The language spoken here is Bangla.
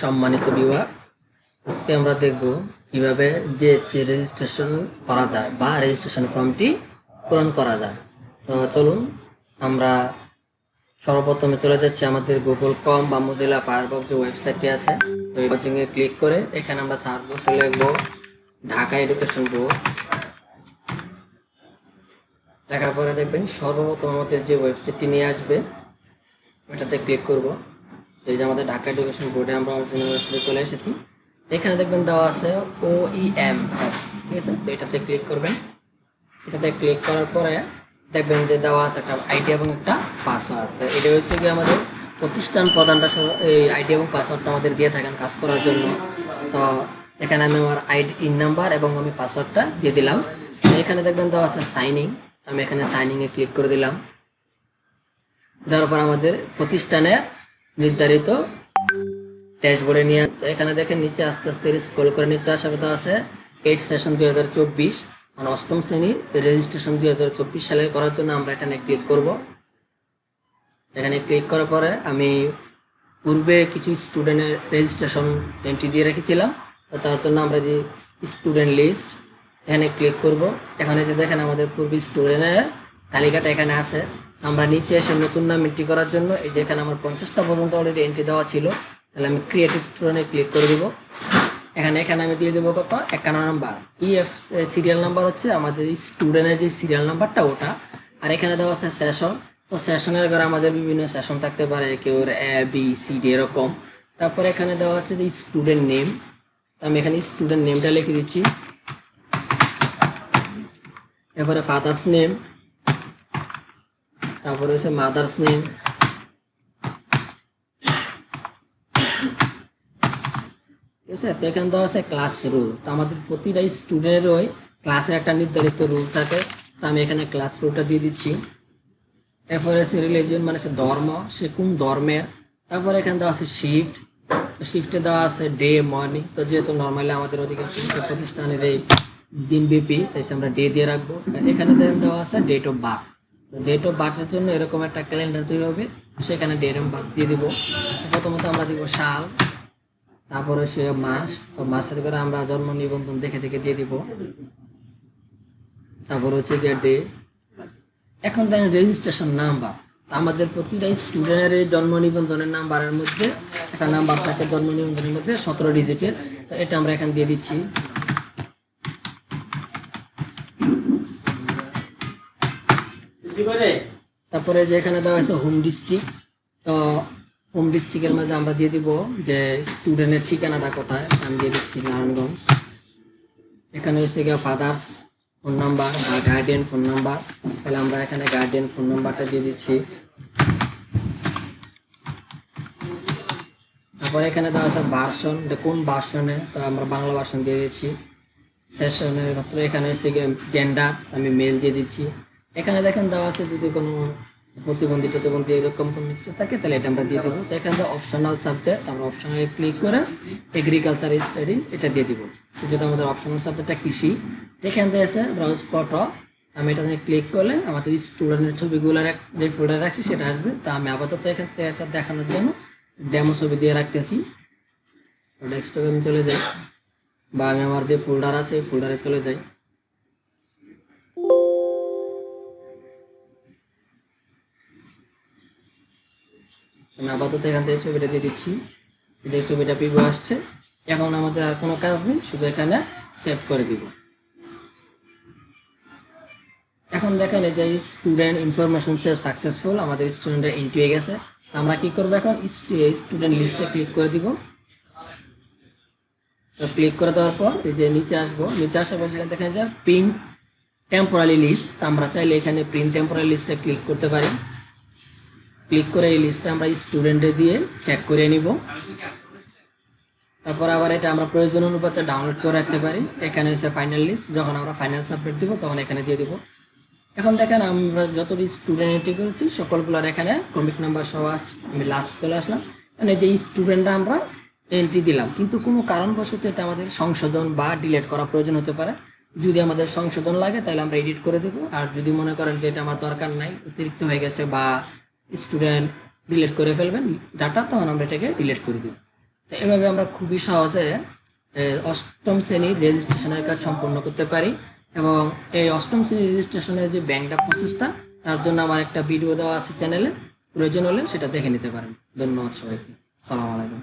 সম্মানিত ভিউয়ার্স আজকে আমরা দেখব কীভাবে যে রেজিস্ট্রেশন করা যায় বা রেজিস্ট্রেশন ফর্মটি পূরণ করা যায়। তো চলুন, আমরা সর্বপ্রথমে চলে যাচ্ছি আমাদের গুগল কম বা মোজিলা ফায়ারবক্স যে ওয়েবসাইটটি আছে। তো এই কোচিংয়ে ক্লিক করে এখানে আমরা সার্চ বক্সে লিখব ঢাকা এডুকেশন বোর্ড লেখার পরে দেখবেন সর্বপ্রথম আমাদের যে ওয়েবসাইটটি নিয়ে আসবে, এটাতে ক্লিক করব। এই যে আমাদের ঢাকা এডুকেশন বোর্ডে আমরা ওয়েবসাইটে চলে এসেছি। এখানে দেখবেন দেওয়া আছে ও ই এম এস ঠিক আছে? তো এটাতে ক্লিক করবেন। এটাতে ক্লিক করার পরে দেখবেন যে দেওয়া আছে একটা আইডি এবং একটা পাসওয়ার্ড তো এটা হচ্ছে কি আমাদের প্রতিষ্ঠান প্রধানটা এই আইডি এবং পাসওয়ার্ডটা আমাদের দিয়ে থাকেন কাজ করার জন্য। তো এখানে আমি আমার আইডি ইন নাম্বার এবং আমি পাসওয়ার্ডটা দিয়ে দিলাম। এখানে দেখবেন দেওয়া আছে সাইনিং আমি এখানে সাইনিংয়ে ক্লিক করে দিলাম। দেওয়ার পর আমাদের প্রতিষ্ঠানের নির্ধারিত ড্যাশবোর্ডে নিয়ে এখানে দেখেন নিচে আস্তে আস্তে স্ক্রল করে নিচে আসার কথা আছে। এইট সেশন দুই হাজার চব্বিশ। মানে অষ্টম শ্রেণির রেজিস্ট্রেশন দুই হাজার চব্বিশ সালে করার জন্য আমরা এখানে ক্লিক করব। এখানে ক্লিক করার পরে আমি পূর্বে কিছু স্টুডেন্টের রেজিস্ট্রেশন এন্ট্রি দিয়ে রেখেছিলাম। তার জন্য আমরা যে স্টুডেন্ট লিস্ট এখানে ক্লিক করব। এখানে যে দেখেন আমাদের পূর্বে স্টুডেন্টের তালিকাটা এখানে আছে। আমরা নিচে এসে নতুন নাম এন্ট্রি করার জন্য, এই যে এখানে আমার পঞ্চাশটা পর্যন্ত অলরেডি এন্ট্রি দেওয়া ছিল, তাহলে আমি ক্রিয়েট স্টুডেন্টে ক্লিক করে দেবো। এখানে এখানে আমি দিয়ে দেবো কত? একান্ন নাম্বার। ইএফ সিরিয়াল নাম্বার হচ্ছে আমাদের স্টুডেন্টের যে সিরিয়াল নাম্বারটা ওটা। আর এখানে দেওয়া আছে সেশন তো সেশনের ঘরে আমাদের বিভিন্ন সেশন থাকতে পারে, কেউ এ বি সি ডি এরকম। তারপরে এখানে দেওয়া আছে যে স্টুডেন্ট নেম আমি এখানে স্টুডেন্ট নেমটা লিখে দিচ্ছি। এরপরে ফাদার্স নেম তারপরে হচ্ছে মাদার্স নেম ঠিক আছে? তো এখানে দেওয়া আছে ক্লাস রুল তো আমাদের প্রতিটা স্টুডেন্টেরই ক্লাসের একটা নির্ধারিত রুল থাকে। তো আমি এখানে ক্লাস রুলটা দিয়ে দিচ্ছি। এরপরে আছে রিলিজিয়ন মানে হচ্ছে ধর্ম। সে কোন ধর্মের? তারপরে এখানে দেওয়া আছে শিফট শিফটে দেওয়া আছে ডে মর্নিং তো যেহেতু নর্মালি আমাদের অধিকাংশ প্রতিষ্ঠানের এই দিনব্যাপী তাই আমরা ডে দিয়ে রাখব। এখানে দেওয়া আছে date of birth date of বার্থের জন্য এরকম একটা ক্যালেন্ডার তৈরি হবে। সেখানে ডেট অফ বার্থ দিয়ে দিব। প্রথমত আমরা দিব সাল, তারপরে সে মাস। তো মাসের করে আমরা জন্ম নিবন্ধন দেখে দেখে দিয়ে দিব। তারপর হচ্ছে গিয়ে ডে এখন দেখেন রেজিস্ট্রেশন নাম্বার আমাদের প্রতিটা স্টুডেন্টের এই জন্ম নিবন্ধনের নাম্বারের মধ্যে একটা নাম্বার থাকে জন্ম নিবন্ধনের মধ্যে সতেরো ডিজিটের তো এটা আমরা এখানে দিয়ে দিচ্ছি। তারপরে? যে এখানে দেওয়া হয়েছে হোম ডিস্ট্রিক্ট তো হোম ডিস্ট্রিক্টের মাঝে আমরা দিয়ে দিব যে স্টুডেন্টের ঠিকানাটা কোথায়, আমি দিয়ে দিচ্ছি নারায়ণগঞ্জ। এখানে হচ্ছে গিয়ে ফাদার্স ফোন নাম্বার বা গার্ডিয়ান ফোন নাম্বার তাহলে আমরা এখানে গার্ডিয়ান ফোন নাম্বারটা দিয়ে দিচ্ছি। তারপরে এখানে দেওয়া আছে ভার্সন এটা কোন ভার্সনে তো আমরা বাংলা ভার্সন দিয়ে দিচ্ছি। সেশনের ক্ষেত্রে এখানে হচ্ছে গিয়ে জেন্ডার আমি মেল দিয়ে দিচ্ছি। এখানে দেখেন দেওয়া আছে যদি কোনো প্রতিবন্ধী প্রতিবন্ধী এরকম কোনো কিছু থাকে, তাহলে এটা আমরা দিয়ে দেবো। তো এখানে অপশনাল সাবজেক্ট আমরা অপশনালে ক্লিক করে এগ্রিকালচার স্টাডি এটা দিয়ে দিব। যেহেতু আমাদের অপশনাল সাবজেক্টটা কৃষি এখান থেকে আছে ব্রাউজ ফটো আমি এটা নিয়ে ক্লিক করলে আমাদের স্টুডেন্টের ছবিগুলোর এক যে ফোল্ডার রাখছি সেটা আসবে। তা আমি আপাতত এখান থেকে এটা দেখানোর জন্য ডেমো ছবি দিয়ে রাখতেছি। ডেস্কটপে আমি চলে যাই, বা আমি আমার যে ফোল্ডার আছে ফোল্ডারে চলে যাই। আমি আপাতত এখান থেকে ছবিটা দিয়ে দিচ্ছি। যে ছবিটা পিবো আসছে। এখন আমাদের আর কোনো কাজ নেই, শুধু এখানে সেভ করে দিব। এখন দেখেন এই যে স্টুডেন্ট ইনফরমেশন সেভ সাকসেসফুল আমাদের স্টুডেন্টের এন্ট্রি হয়ে গেছে। আমরা কি করব এখন? স্টুডেন্ট লিস্টে ক্লিক করে দিব। তো ক্লিক করে দেওয়ার পর এই যে নিচে আসব। নিচে আসার পর সেখানে দেখেন যে প্রিন্ট টেম্পোরারি লিস্ট আমরা চাইলে এখানে প্রিন্ট টেম্পোরারি লিস্টে ক্লিক করতে পারি। ক্লিক করে এই লিস্টটা আমরা স্টুডেন্টে দিয়ে চেক করে নিব। তারপর আবার এটা আমরা প্রয়োজন অনুপাতে ডাউনলোড করে রাখতে পারি। এখানে হচ্ছে ফাইনাল লিস্ট যখন আমরা ফাইনাল সাবমিট দিব, তখন এখানে দিয়ে দিব। এখন দেখেন আমরা যতটি স্টুডেন্ট এন্ট্রি করেছি, সকলগুলোর এখানে কমিক নাম্বার সহ আমি লাস্ট চলে আসলাম। মানে যে স্টুডেন্টরা আমরা এন্ট্রি দিলাম, কিন্তু কোনো কারণবশত এটা আমাদের সংশোধন বা ডিলিট করা প্রয়োজন হতে পারে। যদি আমাদের সংশোধন লাগে, তাহলে আমরা এডিট করে দেবো। আর যদি মনে করেন যে এটা আমার দরকার নাই, অতিরিক্ত হয়ে গেছে বা স্টুডেন্ট ডিলেট করে ফেলবেন ডাটা তখন আমরা এটাকে ডিলেট করে দিব। তো এভাবে আমরা খুবই সহজে অষ্টম শ্রেণির রেজিস্ট্রেশনের কাজ সম্পন্ন করতে পারি এবং এই অষ্টম শ্রেণির রেজিস্ট্রেশনের যে ব্যাংকটা প্রসেসটা তার জন্য আমার একটা ভিডিও দেওয়া আছে চ্যানেলে প্রয়োজন হলে সেটা দেখে নিতে পারেন। ধন্যবাদ সবাইকে। সালাম আলাইকুম।